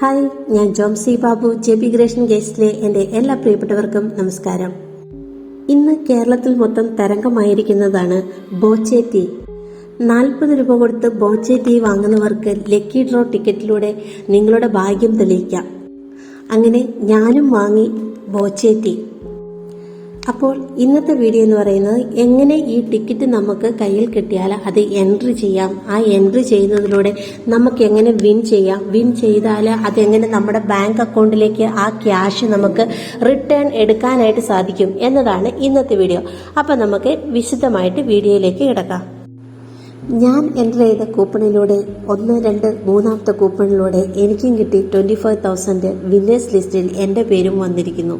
Hi ഞാൻ Jomsy Babu J P ഗ്രേഷൻ ഗേസ്റ്റിലെ എന്റെ എല്ലാ പ്രിയപ്പെട്ടവർക്കും നമസ്കാരം. ഇന്ന് കേരളത്തിൽ മൊത്തം തരംഗമായിരിക്കുന്നതാണ് ബോച്ചെ നാൽപ്പത് രൂപ കൊടുത്ത് ബോച്ചെ വാങ്ങുന്നവർക്ക് ലക്കി ഡ്രോ ടിക്കറ്റിലൂടെ നിങ്ങളുടെ ഭാഗ്യം തെളിയിക്കാം. അങ്ങനെ ഞാനും വാങ്ങി ബോച്ചെ അപ്പോൾ ഇന്നത്തെ വീഡിയോ എന്ന് പറയുന്നത് എങ്ങനെ ഈ ടിക്കറ്റ് നമുക്ക് കയ്യിൽ കിട്ടിയാൽ അത് എൻട്രി ചെയ്യാം. ആ എൻട്രി ചെയ്യുന്നതിലൂടെ നമുക്ക് എങ്ങനെ വിൻ ചെയ്യാം. വിൻ ചെയ്താൽ അതെങ്ങനെ നമ്മുടെ ബാങ്ക് അക്കൗണ്ടിലേക്ക് ആ ക്യാഷ് നമുക്ക് റിട്ടേൺ എടുക്കാനായിട്ട് സാധിക്കും എന്നതാണ് ഇന്നത്തെ വീഡിയോ അപ്പോൾ നമുക്ക് വിശദമായിട്ട് വീഡിയോയിലേക്ക് കിടക്കാം. ഞാൻ എന്റർ ചെയ്ത കൂപ്പണിലൂടെ ഒന്ന് രണ്ട് മൂന്നാമത്തെ കൂപ്പണിലൂടെ എനിക്കും കിട്ടി ട്വന്റി ഫൈവ് തൗസൻഡ് വിന്നേഴ്സ് ലിസ്റ്റിൽ എന്റെ പേരും വന്നിരിക്കുന്നു.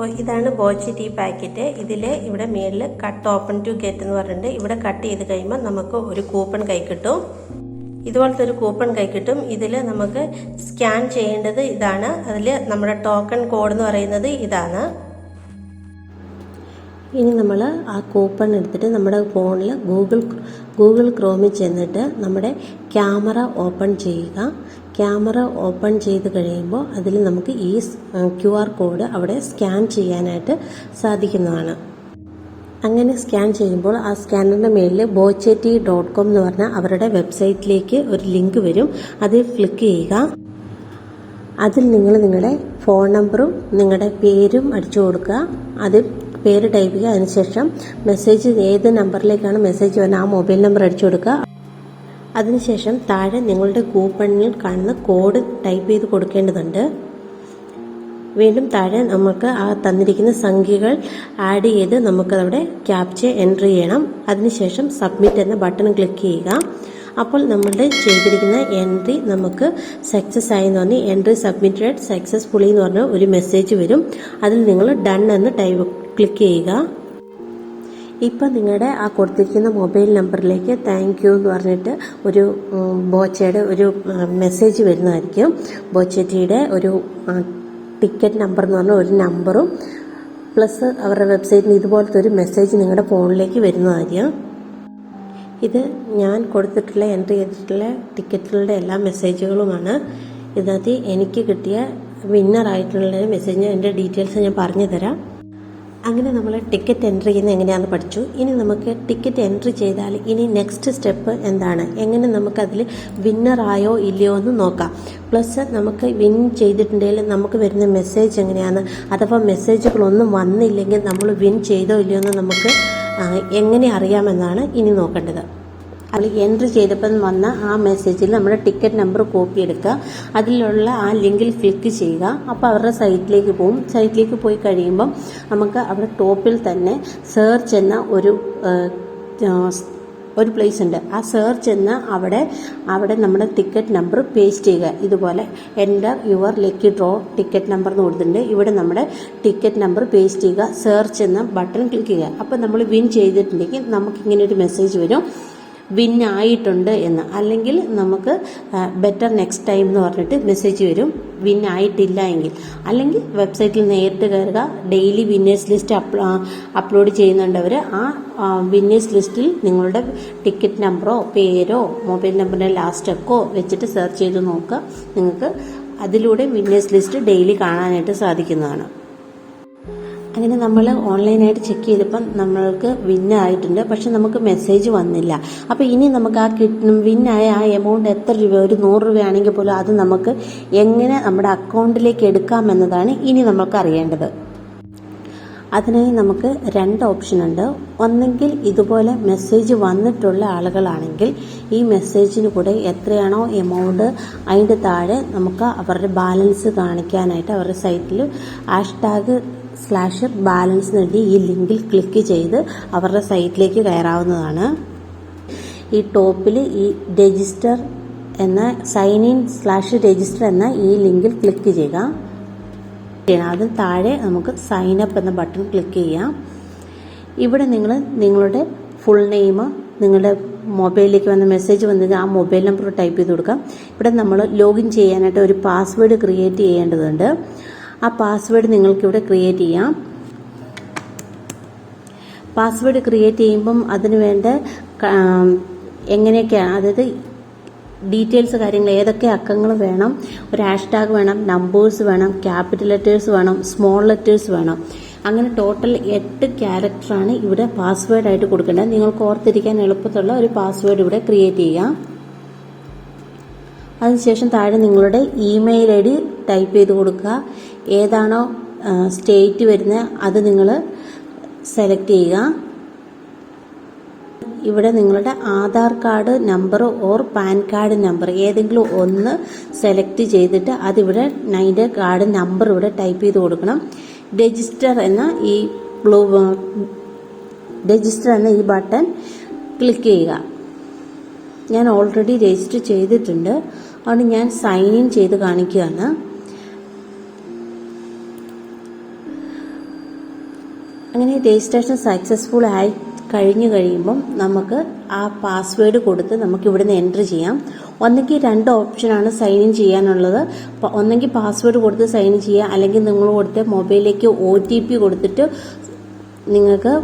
അപ്പോൾ ഇതാണ് ബോച്ചി ടീ പാക്കറ്റ്. ഇതിൽ ഇവിടെ മേളിൽ കട്ട് ഓപ്പൺ ടു ഗെറ്റ് എന്ന് പറഞ്ഞിട്ടുണ്ട്. ഇവിടെ കട്ട് ചെയ്ത് കഴിയുമ്പോൾ നമുക്ക് ഒരു കൂപ്പൺ കൈ കിട്ടും. ഇതുപോലത്തെ ഒരു കൂപ്പൺ കൈ കിട്ടും. ഇതിൽ നമുക്ക് സ്കാൻ ചെയ്യേണ്ടത് ഇതാണ്. അതിൽ നമ്മുടെ ടോക്കൺ കോഡ് എന്ന് പറയുന്നത് ഇതാണ്. ഇനി നമ്മൾ ആ കൂപ്പൺ എടുത്തിട്ട് നമ്മുടെ ഫോണിൽ ഗൂഗിൾ ഗൂഗിൾ ക്രോമിൽ ചെന്നിട്ട് നമ്മുടെ ക്യാമറ ഓപ്പൺ ചെയ്യുക. ക്യാമറ ഓപ്പൺ ചെയ്ത് കഴിയുമ്പോൾ അതിൽ നമുക്ക് ഈ ക്യു ആർ കോഡ് അവിടെ സ്കാൻ ചെയ്യാനായിട്ട് സാധിക്കുന്നതാണ്. അങ്ങനെ സ്കാൻ ചെയ്യുമ്പോൾ ആ സ്കാനറിന്റെ മേളിൽ ബോച്ചെറ്റി ഡോട്ട് കോം എന്ന് പറഞ്ഞാൽ അവരുടെ വെബ്സൈറ്റിലേക്ക് ഒരു ലിങ്ക് വരും. അതിൽ ക്ലിക്ക് ചെയ്യുക. അതിൽ നിങ്ങൾ നിങ്ങളുടെ ഫോൺ നമ്പറും നിങ്ങളുടെ പേരും അടിച്ചു കൊടുക്കുക. അതിൽ പേര് ടൈപ്പ് ചെയ്യുക. അതിനുശേഷം മെസ്സേജ് ഏത് നമ്പറിലേക്കാണ് മെസ്സേജ് വരുന്നത് ആ മൊബൈൽ നമ്പർ അടിച്ചു കൊടുക്കുക. അതിനുശേഷം താഴെ നിങ്ങളുടെ കൂപ്പണിൽ കാണുന്ന കോഡ് ടൈപ്പ് ചെയ്ത് കൊടുക്കേണ്ടതുണ്ട്. വീണ്ടും താഴെ നമുക്ക് ആ തന്നിരിക്കുന്ന സംഖ്യകൾ ആഡ് ചെയ്ത് നമുക്കതവിടെ ക്യാപ്ചർ എൻട്രി ചെയ്യണം. അതിനുശേഷം സബ്മിറ്റ് എന്ന ബട്ടൺ ക്ലിക്ക് ചെയ്യുക. അപ്പോൾ നമ്മളുടെ ചെയ്തിരിക്കുന്ന എൻട്രി നമുക്ക് സക്സസ് ആയി എന്ന് പറഞ്ഞ് എൻട്രി സബ്മിറ്റഡ് സക്സസ്ഫുള്ളി എന്ന് പറഞ്ഞ ഒരു മെസ്സേജ് വരും. അതിൽ നിങ്ങൾ ഡൺ എന്ന് ടൈപ്പ് ക്ലിക്ക് ചെയ്യുക. ഇപ്പം നിങ്ങളുടെ ആ കൊടുത്തിരിക്കുന്ന മൊബൈൽ നമ്പറിലേക്ക് താങ്ക് യു എന്ന് പറഞ്ഞിട്ട് ഒരു ബോച്ചയുടെ ഒരു മെസ്സേജ് വരുന്നതായിരിക്കും. ബോച്ചേറ്റിയുടെ ഒരു ടിക്കറ്റ് നമ്പർ എന്ന് പറഞ്ഞ ഒരു നമ്പറും പ്ലസ് അവരുടെ വെബ്സൈറ്റിൽ ഇതുപോലത്തെ ഒരു മെസ്സേജ് നിങ്ങളുടെ ഫോണിലേക്ക് വരുന്നതായിരിക്കും. ഇത് ഞാൻ കൊടുത്തിട്ടുള്ള എൻട്രി ചെയ്തിട്ടുള്ള ടിക്കറ്റുകളുടെ എല്ലാ മെസ്സേജുകളുമാണ് ഇതിനകത്ത് എനിക്ക് കിട്ടിയ വിന്നറായിട്ടുള്ള മെസ്സേജ് എന്റെ ഡീറ്റെയിൽസ് ഞാൻ പറഞ്ഞു തരാം അങ്ങനെ നമ്മൾ ടിക്കറ്റ് എൻട്രി ചെയ്യുന്നത് എങ്ങനെയാണെന്ന് പഠിച്ചു. ഇനി നമുക്ക് ടിക്കറ്റ് എൻട്രി ചെയ്താൽ ഇനി നെക്സ്റ്റ് സ്റ്റെപ്പ് എന്താണ്? എങ്ങനെ നമുക്കതിൽ വിന്നറായോ ഇല്ലയോ എന്ന് നോക്കാം. പ്ലസ് നമുക്ക് വിൻ ചെയ്തിട്ടുണ്ടെങ്കിൽ നമുക്ക് വരുന്ന മെസ്സേജ് എങ്ങനെയാണ്? അഥവാ മെസ്സേജുകളൊന്നും വന്നില്ലെങ്കിൽ നമ്മൾ വിൻ ചെയ്തോ ഇല്ലയോ എന്ന് നമുക്ക് എങ്ങനെ അറിയാമെന്നാണ് ഇനി നോക്കേണ്ടത്. അതിൽ എൻട്രി ചെയ്തപ്പം വന്ന ആ മെസ്സേജിൽ നമ്മുടെ ടിക്കറ്റ് നമ്പർ കോപ്പി എടുക്കുക. അതിലുള്ള ആ ലിങ്കിൽ ക്ലിക്ക് ചെയ്യുക. അപ്പോൾ അവരുടെ സൈറ്റിലേക്ക് പോകും. സൈറ്റിലേക്ക് പോയി കഴിയുമ്പം നമുക്ക് അവിടെ ടോപ്പിൽ തന്നെ സെർച്ച് എന്ന ഒരു ഒരു പ്ലേസ് ഉണ്ട്. ആ സെർച്ച് എന്ന് അവിടെ അവിടെ നമ്മുടെ ടിക്കറ്റ് നമ്പർ പേസ്റ്റ് ചെയ്യുക. ഇതുപോലെ enter your lucky draw ticket number എന്ന് കൊടുത്തിട്ടുണ്ട്. ഇവിടെ നമ്മുടെ ടിക്കറ്റ് നമ്പർ പേസ്റ്റ് ചെയ്യുക. സെർച്ച് എന്ന ബട്ടൺ ക്ലിക്ക് ചെയ്യുക. അപ്പോൾ നമ്മൾ വിൻ ചെയ്തിട്ടുണ്ടെങ്കിൽ നമുക്ക് ഇങ്ങനെ ഒരു മെസ്സേജ് വരും. വിൻ ആയിട്ടുണ്ട് എന്ന്. അല്ലെങ്കിൽ നമുക്ക് ബെറ്റർ നെക്സ്റ്റ് ടൈം എന്ന് പറഞ്ഞിട്ട് മെസ്സേജ് വരും. വിൻ ആയിട്ടില്ല എങ്കിൽ. അല്ലെങ്കിൽ വെബ്സൈറ്റിൽ നേരിട്ട് കയറുക. ഡെയിലി വിന്നേഴ്സ് ലിസ്റ്റ് അപ്ലോഡ് ചെയ്യുന്നുണ്ടവർ ആ വിന്നേഴ്സ് ലിസ്റ്റിൽ നിങ്ങളുടെ ടിക്കറ്റ് നമ്പറോ പേരോ മൊബൈൽ നമ്പറിന്റെ ലാസ്റ്റ് ഒക്കെ വെച്ചിട്ട് സെർച്ച് ചെയ്ത് നോക്കുക. നിങ്ങൾക്ക് അതിലൂടെ വിന്നേഴ്സ് ലിസ്റ്റ് ഡെയിലി കാണാനായിട്ട് സാധിക്കുന്നതാണ്. അങ്ങനെ നമ്മൾ ഓൺലൈനായിട്ട് ചെക്ക് ചെയ്തപ്പം നമ്മൾക്ക് വിന്നായിട്ടുണ്ട്. പക്ഷെ നമുക്ക് മെസ്സേജ് വന്നില്ല. അപ്പോൾ ഇനി നമുക്ക് ആ കിട്ടും വിന്നായ ആ എമൗണ്ട് എത്ര രൂപ ഒരു നൂറ് രൂപയാണെങ്കിൽ പോലും അത് നമുക്ക് എങ്ങനെ നമ്മുടെ അക്കൗണ്ടിലേക്ക് എടുക്കാമെന്നതാണ് ഇനി നമുക്ക് അറിയേണ്ടത്. അതിനായി നമുക്ക് രണ്ട് ഓപ്ഷൻ ഉണ്ട്. ഒന്നെങ്കിൽ ഇതുപോലെ മെസ്സേജ് വന്നിട്ടുള്ള ആളുകളാണെങ്കിൽ ഈ മെസ്സേജിന് കൂടെ എത്രയാണോ എമൗണ്ട് അതിന്റെ താഴെ നമുക്ക് അവരുടെ ബാലൻസ് കാണിക്കാനായിട്ട് അവരുടെ സൈറ്റിൽ ഹാഷ്ടാഗ് സ്ലാഷ് ബാലൻസ് നേടി ഈ ലിങ്കിൽ ക്ലിക്ക് ചെയ്ത് അവരുടെ സൈറ്റിലേക്ക് കയറാവുന്നതാണ്. ഈ ടോപ്പിൽ ഈ രജിസ്റ്റർ എന്ന സൈൻ ഇൻ സ്ലാഷ് രജിസ്റ്റർ എന്ന ഈ ലിങ്കിൽ ക്ലിക്ക് ചെയ്യുക. അതിന് താഴെ നമുക്ക് സൈൻ അപ്പ് എന്ന ബട്ടൺ ക്ലിക്ക് ചെയ്യാം. ഇവിടെ നിങ്ങൾ നിങ്ങളുടെ ഫുൾ നെയിം നിങ്ങളുടെ മൊബൈലിലേക്ക് വന്ന മെസ്സേജ് വന്നത് ആ മൊബൈൽ നമ്പർ ടൈപ്പ് ചെയ്ത് കൊടുക്കാം. ഇവിടെ നമ്മൾ ലോഗിൻ ചെയ്യാനായിട്ട് ഒരു പാസ്വേഡ് ക്രിയേറ്റ് ചെയ്യേണ്ടതുണ്ട്. ആ പാസ്വേഡ് നിങ്ങൾക്കിവിടെ ക്രിയേറ്റ് ചെയ്യാം. പാസ്വേഡ് ക്രിയേറ്റ് ചെയ്യുമ്പം അതിന് വേണ്ട എങ്ങനെയൊക്കെയാണ് അതായത് ഡീറ്റെയിൽസ് കാര്യങ്ങൾ ഏതൊക്കെ അക്കങ്ങൾ വേണം ഒരു ഹാഷ്ടാഗ് വേണം നമ്പേഴ്സ് വേണം ക്യാപിറ്റൽ ലെറ്റേഴ്സ് വേണം സ്മോൾ ലെറ്റേഴ്സ് വേണം. അങ്ങനെ ടോട്ടൽ എട്ട് ക്യാരക്ടറാണ് ഇവിടെ പാസ്വേഡായിട്ട് കൊടുക്കേണ്ടത്. നിങ്ങൾക്ക് ഓർത്തിരിക്കാൻ എളുപ്പത്തുള്ള ഒരു പാസ്വേഡ് ഇവിടെ ക്രിയേറ്റ് ചെയ്യാം. അതിനുശേഷം താഴെ നിങ്ങളുടെ ഇമെയിൽ ഐ ഡി ടൈപ്പ് ചെയ്ത് കൊടുക്കുക. ഏതാണോ സ്റ്റേറ്റ് വരുന്നത് അത് നിങ്ങൾ സെലക്ട് ചെയ്യുക. ഇവിടെ നിങ്ങളുടെ Aadhaar card number or PAN card number ഏതെങ്കിലും ഒന്ന് സെലക്ട് ചെയ്തിട്ട് അതിവിടെ അതിന്റെ കാർഡ് നമ്പർ ഇവിടെ ടൈപ്പ് ചെയ്ത് കൊടുക്കണം. രജിസ്റ്റർ എന്ന ഈ ബ്ലൂ രജിസ്റ്റർ എന്ന ഈ ബട്ടൺ ക്ലിക്ക് ചെയ്യുക. ഞാൻ ഓൾറെഡി രജിസ്റ്റർ ചെയ്തിട്ടുണ്ട്. അതുകൊണ്ട് ഞാൻ സൈൻ ഇൻ ചെയ്ത് കാണിക്കുകയാണ്. അങ്ങനെ രജിസ്ട്രേഷൻ സക്സസ്ഫുൾ ആയി കഴിഞ്ഞു കഴിയുമ്പം നമുക്ക് ആ പാസ്വേഡ് കൊടുത്ത് നമുക്ക് ഇവിടുന്ന് എന്റർ ചെയ്യാം. ഒന്നെങ്കിൽ രണ്ട് ഓപ്ഷനാണ് സൈൻ ഇൻ ചെയ്യാനുള്ളത്. ഒന്നെങ്കിൽ പാസ്വേഡ് കൊടുത്ത് സൈൻ ഇൻ ചെയ്യുക. അല്ലെങ്കിൽ നിങ്ങൾ കൊടുത്ത മൊബൈലിലേക്ക് ഒ ടി പി കൊടുത്തിട്ട് നിങ്ങൾക്ക്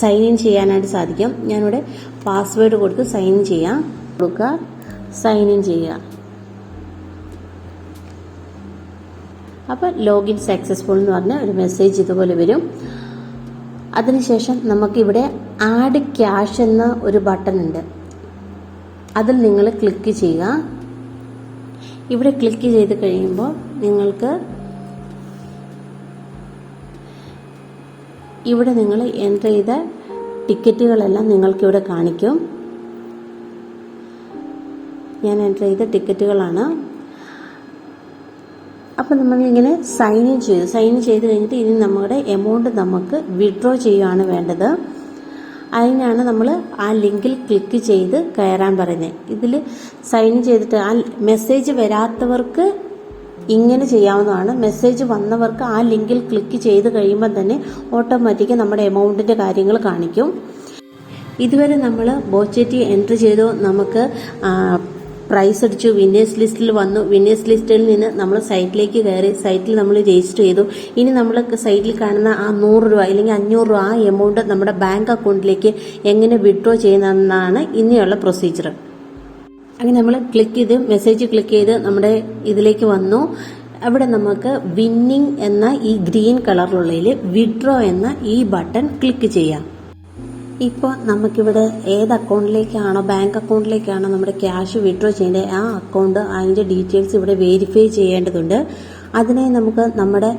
സൈൻ ഇൻ ചെയ്യാനായിട്ട് സാധിക്കും. ഞാനിവിടെ പാസ്വേഡ് കൊടുത്ത് സൈൻ ഇൻ ചെയ്യാം. കൊടുക്കുക. സൈൻ ഇൻ ചെയ്യുക. അപ്പോൾ ലോഗിൻ സക്സസ്ഫുൾ എന്ന് പറഞ്ഞ ഒരു മെസ്സേജ് ഇതുപോലെ വരും. അതിനുശേഷം നമുക്കിവിടെ ആഡ് ക്യാഷ് എന്ന ഒരു ബട്ടൺ ഉണ്ട്. അതിൽ നിങ്ങൾ ക്ലിക്ക് ചെയ്യുക. ഇവിടെ ക്ലിക്ക് ചെയ്ത് കഴിയുമ്പോൾ നിങ്ങൾക്ക് ഇവിടെ നിങ്ങൾ എന്റർ ചെയ്ത ടിക്കറ്റുകളെല്ലാം നിങ്ങൾക്കിവിടെ കാണിക്കും. ഞാൻ എന്റർ ചെയ്ത ടിക്കറ്റുകളാണ് അപ്പോൾ നമ്മളിങ്ങനെ സൈൻ ഇൻ ചെയ്തു. സൈൻ ഇൻ ചെയ്ത് കഴിഞ്ഞിട്ട് ഇനി നമ്മുടെ എമൗണ്ട് നമുക്ക് വിഡ്രോ ചെയ്യുകയാണ് വേണ്ടത്. അതിനാണ് നമ്മൾ ആ ലിങ്കിൽ ക്ലിക്ക് ചെയ്ത് കയറാൻ പറയുന്നത് ഇതിൽ സൈൻ ചെയ്തിട്ട് ആ മെസ്സേജ് വരാത്തവർക്ക് ഇങ്ങനെ ചെയ്യാവുന്നതാണ്. മെസ്സേജ് വന്നവർക്ക് ആ ലിങ്കിൽ ക്ലിക്ക് ചെയ്ത് കഴിയുമ്പോൾ തന്നെ ഓട്ടോമാറ്റിക്ക് നമ്മുടെ എമൗണ്ടിന്റെ കാര്യങ്ങൾ കാണിക്കും. ഇതുവരെ നമ്മൾ ബോച്ചറ്റി എൻട്രി ചെയ്തോ. നമുക്ക് പ്രൈസ് അടിച്ചു വിന്നേഴ്സ് ലിസ്റ്റിൽ വന്നു. വിന്നേഴ്സ് ലിസ്റ്റിൽ നിന്ന് നമ്മൾ സൈറ്റിലേക്ക് കയറി സൈറ്റിൽ നമ്മൾ രജിസ്റ്റർ ചെയ്തു. ഇനി നമ്മൾ സൈറ്റിൽ കാണുന്ന ആ നൂറ് രൂപ അല്ലെങ്കിൽ അഞ്ഞൂറ് രൂപ ആ എമൗണ്ട് നമ്മുടെ ബാങ്ക് അക്കൗണ്ടിലേക്ക് എങ്ങനെ വിഡ്രോ ചെയ്യുന്നതെന്നാണ് ഇനിയുള്ള പ്രൊസീജിയർ അങ്ങനെ നമ്മൾ ക്ലിക്ക് ചെയ്ത് മെസ്സേജ് ക്ലിക്ക് ചെയ്ത് നമ്മുടെ ഇതിലേക്ക് വന്നു. അവിടെ നമുക്ക് വിന്നിങ് എന്ന ഈ ഗ്രീൻ കളറിലുള്ളതിൽ വിഡ്രോ എന്ന ഈ ബട്ടൺ ക്ലിക്ക് ചെയ്യാം. ഇപ്പോൾ നമുക്കിവിടെ ഏത് അക്കൗണ്ടിലേക്കാണോ ബാങ്ക് അക്കൗണ്ടിലേക്കാണോ നമ്മുടെ ക്യാഷ് വിഡ്രോ ചെയ്യേണ്ടത് ആ അക്കൗണ്ട് അതിന്റെ ഡീറ്റെയിൽസ് ഇവിടെ വെരിഫൈ ചെയ്യേണ്ടതുണ്ട്. അതിനായി നമുക്ക് നമ്മുടെ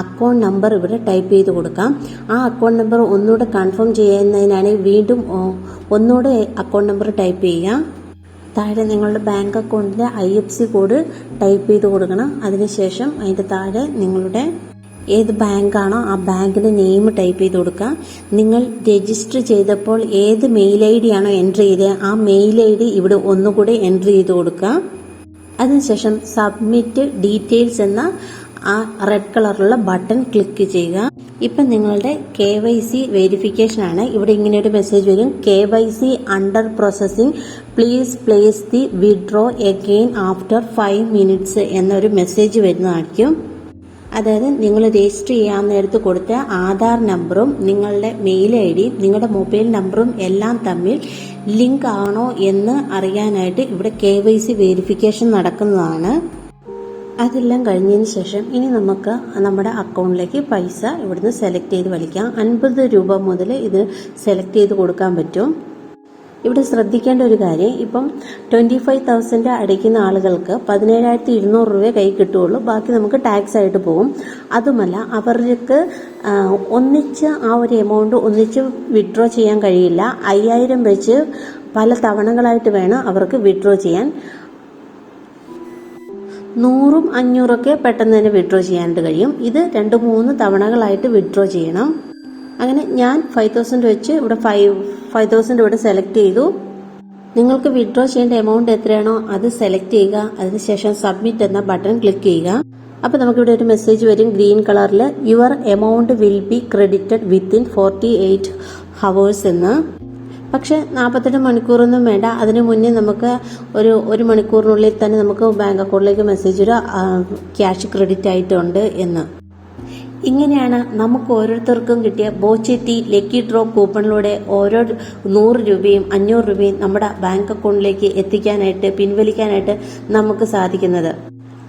അക്കൗണ്ട് നമ്പർ ഇവിടെ ടൈപ്പ് ചെയ്ത് കൊടുക്കാം. ആ അക്കൗണ്ട് നമ്പർ ഒന്നുകൂടെ കൺഫേം ചെയ്യുന്നതിനാണ് വീണ്ടും ഒന്നുകൂടെ അക്കൗണ്ട് നമ്പർ ടൈപ്പ് ചെയ്യാം താഴെ നിങ്ങളുടെ ബാങ്ക് അക്കൗണ്ടിന്റെ I F C code type ചെയ്ത് കൊടുക്കണം. അതിനുശേഷം അതിന്റെ താഴെ നിങ്ങളുടെ ഏത് ബാങ്കാണോ ആ ബാങ്കിന്റെ നെയിം ടൈപ്പ് ചെയ്ത് കൊടുക്കുക. നിങ്ങൾ രജിസ്റ്റർ ചെയ്തപ്പോൾ ഏത് മെയിൽ ഐ ഡി ആണോ എന്റർ ചെയ്തത് ആ മെയിൽ ഐ ഡി ഇവിടെ ഒന്നുകൂടി എന്റർ ചെയ്ത് കൊടുക്കുക. അതിനുശേഷം സബ്മിറ്റ് ഡീറ്റെയിൽസ് എന്ന ആ റെഡ് കളറുള്ള ബട്ടൺ ക്ലിക്ക് ചെയ്യുക. ഇപ്പം നിങ്ങളുടെ കെ വൈ സി വെരിഫിക്കേഷൻ ആണ്. ഇവിടെ ഇങ്ങനെ ഒരു മെസ്സേജ് വരും. K Y C under processing please place the withdraw again after five minutes എന്നൊരു മെസ്സേജ് വരുന്നതായിരിക്കും. അതായത് നിങ്ങൾ രജിസ്റ്റർ ചെയ്യാൻ നേരത്ത് കൊടുത്ത ആധാർ നമ്പറും നിങ്ങളുടെ മെയിൽ ഐ ഡിയും നിങ്ങളുടെ മൊബൈൽ നമ്പറും എല്ലാം തമ്മിൽ ലിങ്ക് ആണോ എന്ന് അറിയാനായിട്ട് ഇവിടെ കെ വൈ സി വെരിഫിക്കേഷൻ നടക്കുന്നതാണ്. അതെല്ലാം കഴിഞ്ഞതിന് ശേഷം ഇനി നമുക്ക് നമ്മുടെ അക്കൗണ്ടിലേക്ക് പൈസ ഇവിടുന്ന് സെലക്ട് ചെയ്ത് വലിക്കാം. അൻപത് രൂപ മുതൽ ഇത് സെലക്ട് ചെയ്ത് കൊടുക്കാൻ പറ്റും. ഇവിടെ ശ്രദ്ധിക്കേണ്ട ഒരു കാര്യം ഇപ്പം ട്വന്റി ഫൈവ് തൗസൻഡ് അടയ്ക്കുന്ന ആളുകൾക്ക് പതിനേഴായിരത്തി ഇരുന്നൂറ് രൂപയെ കൈ കിട്ടുകയുള്ളൂ. ബാക്കി നമുക്ക് ടാക്സ് ആയിട്ട് പോകും. അതുമല്ല അവർക്ക് ഒന്നിച്ച് ആ ഒരു എമൗണ്ട് ഒന്നിച്ച് വിഡ്രോ ചെയ്യാൻ കഴിയില്ല. അയ്യായിരം വെച്ച് പല തവണകളായിട്ട് വേണം അവർക്ക് വിഡ്രോ ചെയ്യാൻ. നൂറും അഞ്ഞൂറൊക്കെ പെട്ടെന്ന് തന്നെ വിഡ്രോ ചെയ്യാനായിട്ട് കഴിയും. ഇത് രണ്ട് മൂന്ന് തവണകളായിട്ട് വിഡ്രോ ചെയ്യണം. അങ്ങനെ ഞാൻ ഫൈവ് തൗസൻഡ് വെച്ച് ഇവിടെ ഫൈവ് ഫൈവ് തൗസൻഡ് ഇവിടെ സെലക്ട് ചെയ്തു. നിങ്ങൾക്ക് വിഡ്രോ ചെയ്യേണ്ട എമൗണ്ട് എത്രയാണോ അത് സെലക്ട് ചെയ്യുക. അതിനുശേഷം സബ്മിറ്റ് എന്ന ബട്ടൺ ക്ലിക്ക് ചെയ്യുക. അപ്പോൾ നമുക്കിവിടെ ഒരു മെസ്സേജ് വരും ഗ്രീൻ കളറിൽ your amount will be credited within forty eight hours എന്ന്. പക്ഷേ നാൽപ്പത്തെട്ട് മണിക്കൂറൊന്നും വേണ്ട. അതിനു മുന്നേ നമുക്ക് ഒരു ഒരു മണിക്കൂറിനുള്ളിൽ തന്നെ നമുക്ക് ബാങ്ക് അക്കൗണ്ടിലേക്ക് മെസ്സേജ് ഒരു ക്യാഷ് ക്രെഡിറ്റ് ആയിട്ടുണ്ട് എന്ന്. ഇങ്ങനെയാണ് നമുക്ക് ഓരോരുത്തർക്കും കിട്ടിയ ബോച്ചെത്തി ലക്കി ഡ്രോ കൂപ്പണിലൂടെ ഓരോ നൂറ് രൂപയും അഞ്ഞൂറ് രൂപയും നമ്മുടെ ബാങ്ക് അക്കൗണ്ടിലേക്ക് എത്തിക്കാനായിട്ട് പിൻവലിക്കാനായിട്ട് നമുക്ക് സാധിക്കുന്നത്.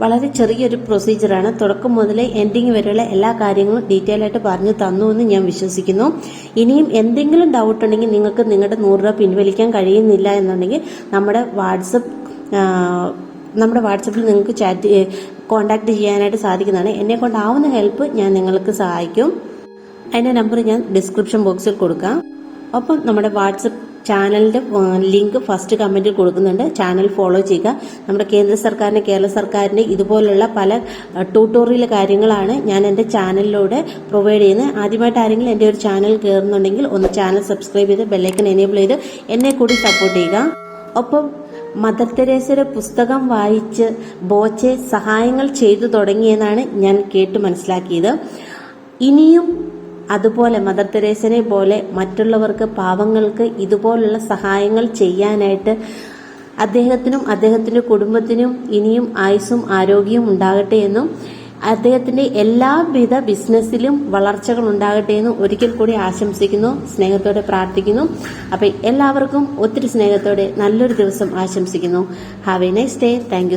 വളരെ ചെറിയൊരു പ്രൊസീജിയറാണ്. തുടക്കം മുതൽ എൻഡിങ് വരെയുള്ള എല്ലാ കാര്യങ്ങളും ഡീറ്റെയിൽ ആയിട്ട് പറഞ്ഞു തന്നു എന്ന് ഞാൻ വിശ്വസിക്കുന്നു. ഇനിയും എന്തെങ്കിലും ഡൗട്ട് ഉണ്ടെങ്കിൽ നിങ്ങൾക്ക് നിങ്ങളുടെ നൂറ് രൂപ പിൻവലിക്കാൻ കഴിയുന്നില്ല എന്നുണ്ടെങ്കിൽ നമ്മുടെ വാട്സപ്പ് നമ്മുടെ വാട്സപ്പിൽ നിങ്ങൾക്ക് ചാറ്റ് കോൺടാക്ട് ചെയ്യാനായിട്ട് സാധിക്കുന്നതാണ്. എന്നെ കൊണ്ടാവുന്ന ഹെൽപ്പ് ഞാൻ നിങ്ങൾക്ക് സഹായിക്കും. അതിന്റെ നമ്പർ ഞാൻ ഡിസ്ക്രിപ്ഷൻ ബോക്സിൽ കൊടുക്കാം. ഒപ്പം നമ്മുടെ വാട്സപ്പ് ചാനലിന്റെ ലിങ്ക് ഫസ്റ്റ് കമന്റിൽ കൊടുക്കുന്നുണ്ട്. ചാനൽ ഫോളോ ചെയ്യുക. നമ്മുടെ കേന്ദ്ര സർക്കാരിന്റെ കേരള സർക്കാരിന്റെ ഇതുപോലുള്ള പല ട്യൂട്ടോറിയൽ കാര്യങ്ങളാണ് ഞാൻ എന്റെ ചാനലിലൂടെ പ്രൊവൈഡ് ചെയ്യുന്നത്. ആദ്യമായിട്ട് ആരെങ്കിലും എന്റെ ഒരു ചാനൽ കയറുന്നുണ്ടെങ്കിൽ ഒന്ന് ചാനൽ സബ്സ്ക്രൈബ് ചെയ്ത് ബെല്ലൈക്കൻ എനേബിൾ ചെയ്ത് എന്നെ കൂടി സപ്പോർട്ട് ചെയ്യുക. ഒപ്പം മദർ തെരേസയുടെ പുസ്തകം വായിച്ച് ബോച്ചെ സഹായങ്ങൾ ചെയ്തു തുടങ്ങിയെന്നാണ് ഞാൻ കേട്ട് മനസ്സിലാക്കിയത്. ഇനിയും അതുപോലെ മദർ തെരേസനെ പോലെ മറ്റുള്ളവർക്ക് പാവങ്ങൾക്ക് ഇതുപോലുള്ള സഹായങ്ങൾ ചെയ്യാനായിട്ട് അദ്ദേഹത്തിനും അദ്ദേഹത്തിന്റെ കുടുംബത്തിനും ഇനിയും ആയുസ്സും ആരോഗ്യവും ഉണ്ടാകട്ടെ എന്നും അദ്ദേഹത്തിന്റെ എല്ലാവിധ ബിസിനസ്സിലും വളർച്ചകൾ ഉണ്ടാകട്ടെ എന്ന് ഒരിക്കൽ കൂടി ആശംസിക്കുന്നു സ്നേഹത്തോടെ പ്രാർത്ഥിക്കുന്നു. അപ്പം എല്ലാവർക്കും ഒത്തിരി സ്നേഹത്തോടെ നല്ലൊരു ദിവസം ആശംസിക്കുന്നു. Have a nice day thank